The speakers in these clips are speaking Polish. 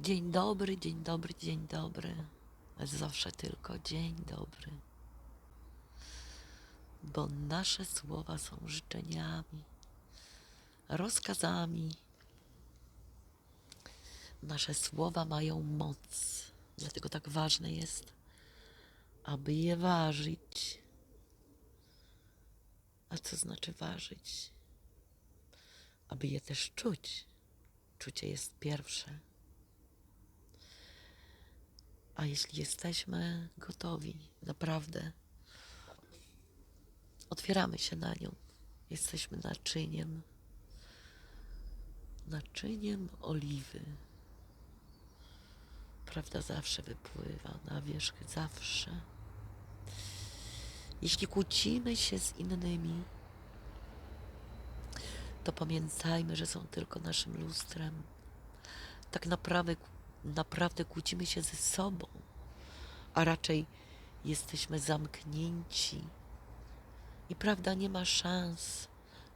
Dzień dobry, dzień dobry, dzień dobry. Zawsze tylko dzień dobry. Bo nasze słowa są życzeniami, rozkazami. Nasze słowa mają moc. Dlatego tak ważne jest, aby je ważyć. A co znaczy ważyć? Aby je też czuć. Czucie jest pierwsze. A jeśli jesteśmy gotowi, naprawdę, otwieramy się na nią. Jesteśmy naczyniem, naczyniem oliwy. Prawda zawsze wypływa na wierzch, zawsze. Jeśli kłócimy się z innymi, to pamiętajmy, że są tylko naszym lustrem. Tak naprawdę, naprawdę kłócimy się ze sobą, a raczej jesteśmy zamknięci. I prawda nie ma szans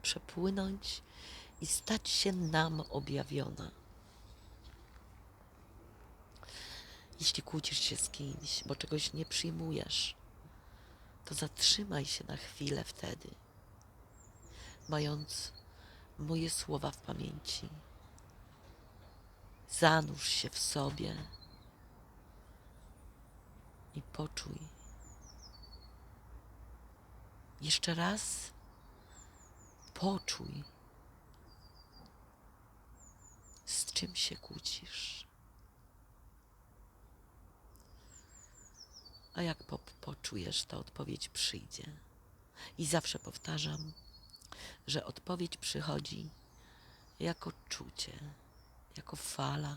przepłynąć i stać się nam objawiona. Jeśli kłócisz się z kimś, bo czegoś nie przyjmujesz, to zatrzymaj się na chwilę wtedy, mając moje słowa w pamięci. Zanurz się w sobie i poczuj. Jeszcze raz poczuj, z czym się kłócisz. A jak po, poczujesz, to odpowiedź przyjdzie. I zawsze powtarzam, że odpowiedź przychodzi jako czucie, jako fala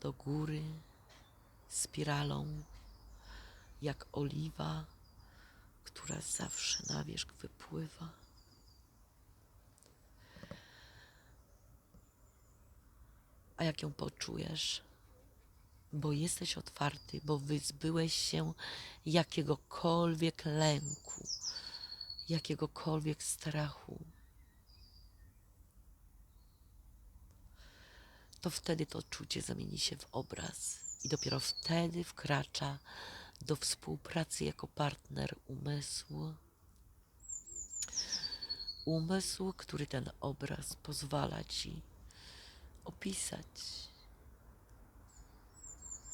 do góry, spiralą, jak oliwa, która zawsze na wierzch wypływa. A jak ją poczujesz, bo jesteś otwarty, bo wyzbyłeś się jakiegokolwiek lęku, jakiegokolwiek strachu, to wtedy to czucie zamieni się w obraz i dopiero wtedy wkracza do współpracy jako partner umysłu. Umysł, który ten obraz pozwala ci opisać.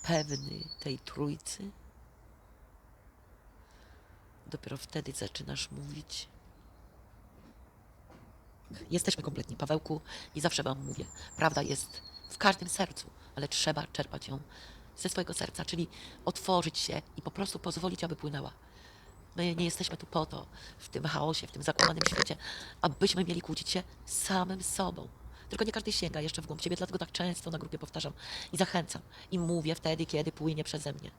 Pewny tej trójcy, dopiero wtedy zaczynasz mówić. Jesteśmy kompletni, Pawełku, i zawsze Wam mówię, prawda jest w każdym sercu, ale trzeba czerpać ją ze swojego serca, czyli otworzyć się i po prostu pozwolić, aby płynęła. My nie jesteśmy tu po to, w tym chaosie, w tym zakłamanym świecie, abyśmy mieli kłócić się samym sobą. Tylko nie każdy sięga jeszcze w głąb siebie, dlatego tak często na grupie powtarzam i zachęcam. I mówię wtedy, kiedy płynie przeze mnie.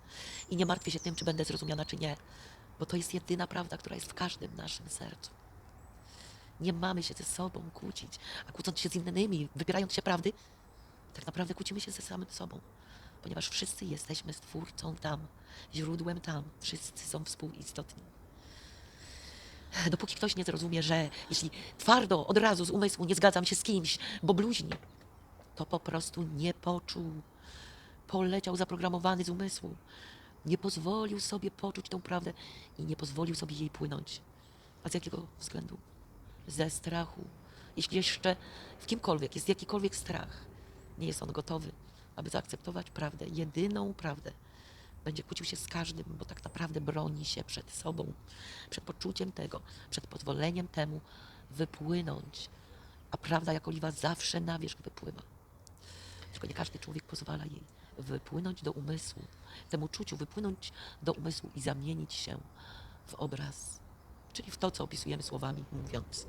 I nie martwię się tym, czy będę zrozumiana, czy nie, bo to jest jedyna prawda, która jest w każdym naszym sercu. Nie mamy się ze sobą kłócić, a kłócąc się z innymi, wypierając się prawdy, tak naprawdę kłócimy się ze samym sobą, ponieważ wszyscy jesteśmy stwórcą tam, źródłem tam, wszyscy są współistotni. Dopóki ktoś nie zrozumie, że jeśli twardo, od razu z umysłu nie zgadzam się z kimś, bo bluźni, to po prostu nie poczuł. Poleciał zaprogramowany z umysłu. Nie pozwolił sobie poczuć tą prawdę i nie pozwolił sobie jej płynąć. A z jakiego względu? Ze strachu. Jeśli jeszcze w kimkolwiek jest jakikolwiek strach, nie jest on gotowy, aby zaakceptować prawdę, jedyną prawdę. Będzie kłócił się z każdym, bo tak naprawdę broni się przed sobą, przed poczuciem tego, przed pozwoleniem temu wypłynąć. A prawda jak oliwa zawsze na wierzch wypływa. Tylko nie każdy człowiek pozwala jej wypłynąć do umysłu, temu czuciu wypłynąć do umysłu i zamienić się w obraz, czyli w to, co opisujemy słowami, mówiąc.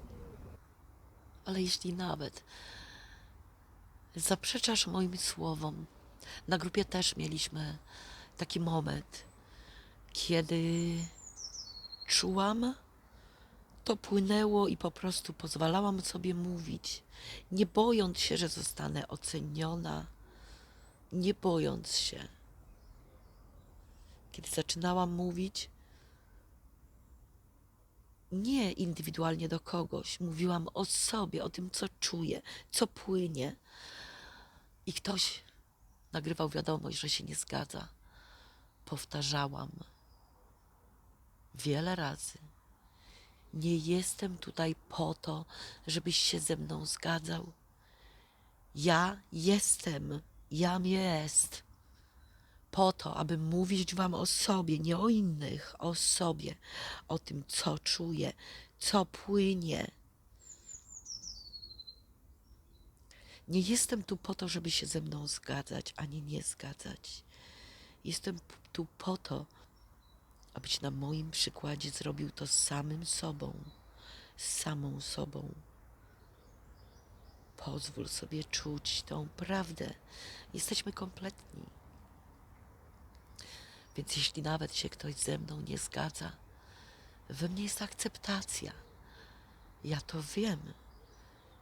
Ale jeśli nawet zaprzeczasz moim słowom, na grupie też mieliśmy taki moment, kiedy czułam, to płynęło i po prostu pozwalałam sobie mówić, nie bojąc się, że zostanę oceniona, nie bojąc się. Kiedy zaczynałam mówić, nie indywidualnie do kogoś, mówiłam o sobie, o tym, co czuję, co płynie. I ktoś nagrywał wiadomość, że się nie zgadza. Powtarzałam wiele razy. Nie jestem tutaj po to, żebyś się ze mną zgadzał. Ja jestem, jam jest po to, aby mówić Wam o sobie, nie o innych, o sobie, o tym, co czuję, co płynie. Nie jestem tu po to, żeby się ze mną zgadzać, ani nie zgadzać. Jestem tu po to, abyś na moim przykładzie zrobił to z samym sobą, z samą sobą. Pozwól sobie czuć tą prawdę. Jesteśmy kompletni. Więc jeśli nawet się ktoś ze mną nie zgadza, we mnie jest akceptacja. Ja to wiem.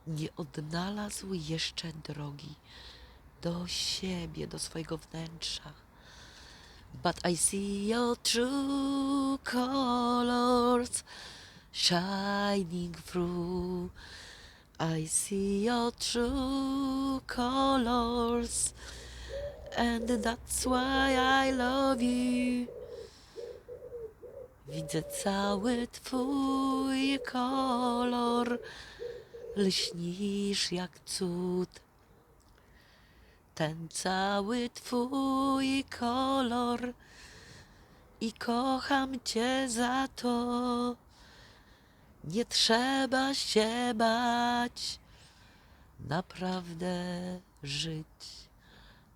Nie odnalazł jeszcze drogi do siebie, do swojego wnętrza. But I see your true colors shining through. I see your true colors, and that's why I love you. Widzę cały twój kolor, lśnisz jak cud. Ten cały twój kolor i kocham cię za to. Nie trzeba się bać, naprawdę żyć,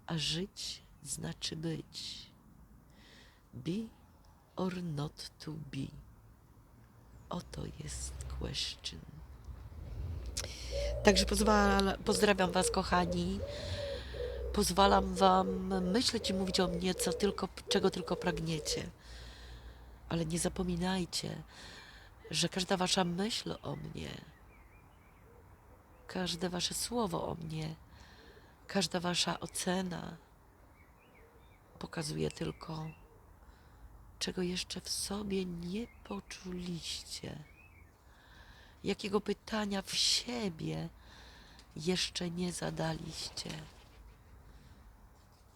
a żyć znaczy być. Be or not to be. Oto jest question. Także pozwala, pozdrawiam Was, kochani. Pozwalam Wam myśleć i mówić o mnie, co tylko, czego tylko pragniecie. Ale nie zapominajcie, że każda Wasza myśl o mnie, każde Wasze słowo o mnie, każda Wasza ocena pokazuje tylko, czego jeszcze w sobie nie poczuliście, jakiego pytania w siebie jeszcze nie zadaliście.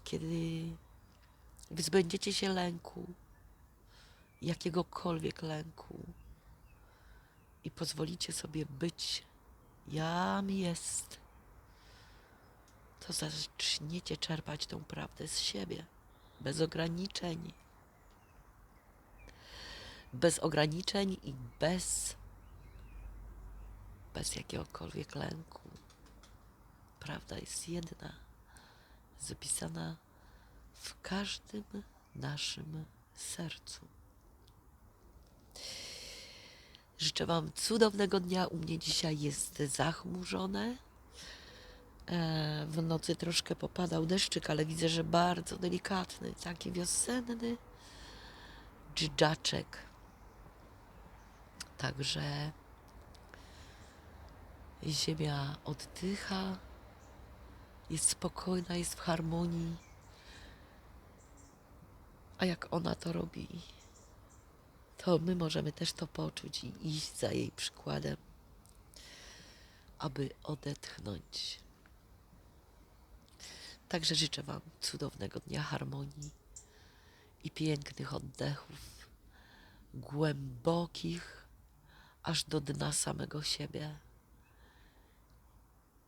Kiedy wyzbędziecie się lęku, jakiegokolwiek lęku, i pozwolicie sobie być, jam jest, to zaczniecie czerpać tą prawdę z siebie, bez ograniczeń. Bez ograniczeń i bez, bez jakiegokolwiek lęku. Prawda jest jedna, zapisana w każdym naszym sercu. Życzę Wam cudownego dnia. U mnie dzisiaj jest zachmurzone. E, W nocy troszkę popadał deszczyk, ale widzę, że bardzo delikatny, taki wiosenny dżdżaczek. Także ziemia oddycha, jest spokojna, jest w harmonii. A jak ona to robi, to my możemy też to poczuć i iść za jej przykładem, aby odetchnąć. Także życzę Wam cudownego dnia harmonii i pięknych oddechów, głębokich, aż do dna samego siebie.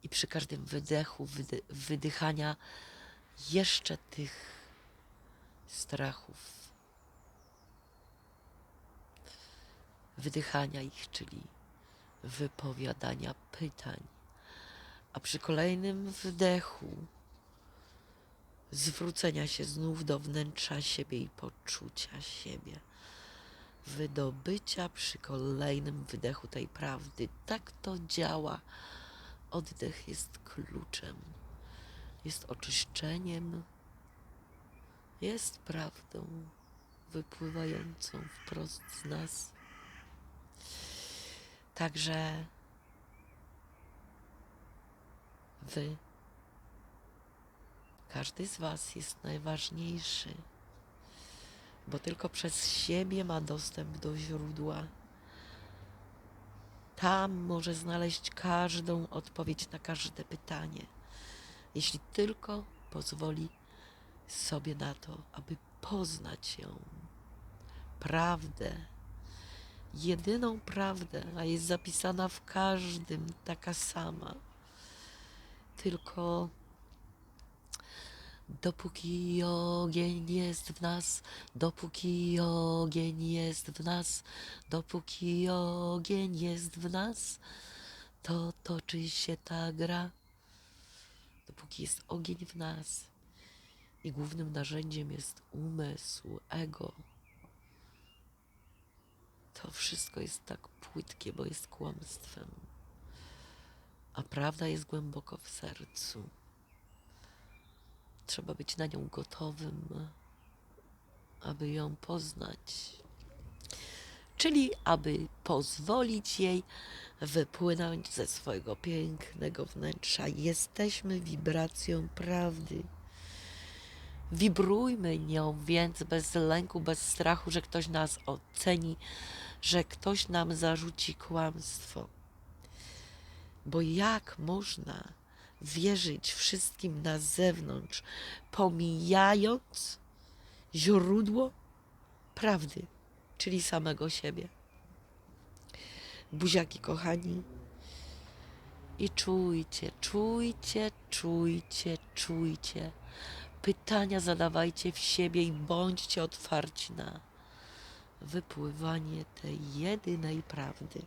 I przy każdym wydechu, wydy, wydychania jeszcze tych strachów, wydychania ich, czyli wypowiadania pytań. A przy kolejnym wdechu zwrócenia się znów do wnętrza siebie i poczucia siebie. Wydobycia przy kolejnym wydechu tej prawdy. Tak to działa. Oddech jest kluczem, jest oczyszczeniem, jest prawdą wypływającą wprost z nas. Także wy, każdy z Was jest najważniejszy, bo tylko przez siebie ma dostęp do źródła. Tam może znaleźć każdą odpowiedź na każde pytanie. jeśli tylko pozwoli sobie na to, aby poznać ją. Prawdę, jedyną prawdę, a jest zapisana w każdym taka sama. Tylko dopóki ogień jest w nas, dopóki ogień jest w nas, dopóki ogień jest w nas, to toczy się ta gra. Dopóki jest ogień w nas i głównym narzędziem jest umysł, ego, to wszystko jest tak płytkie, bo jest kłamstwem. A prawda jest głęboko w sercu. Trzeba być na nią gotowym, aby ją poznać. Czyli aby pozwolić jej wypłynąć ze swojego pięknego wnętrza. Jesteśmy wibracją prawdy. Wibrujmy nią więc bez lęku, bez strachu, że ktoś nas oceni, że ktoś nam zarzuci kłamstwo. Bo jak można wierzyć wszystkim na zewnątrz, pomijając źródło prawdy, czyli samego siebie? Buziaki kochani. I czujcie, czujcie, czujcie, czujcie. Pytania zadawajcie w siebie i bądźcie otwarci na wypływanie tej jedynej prawdy.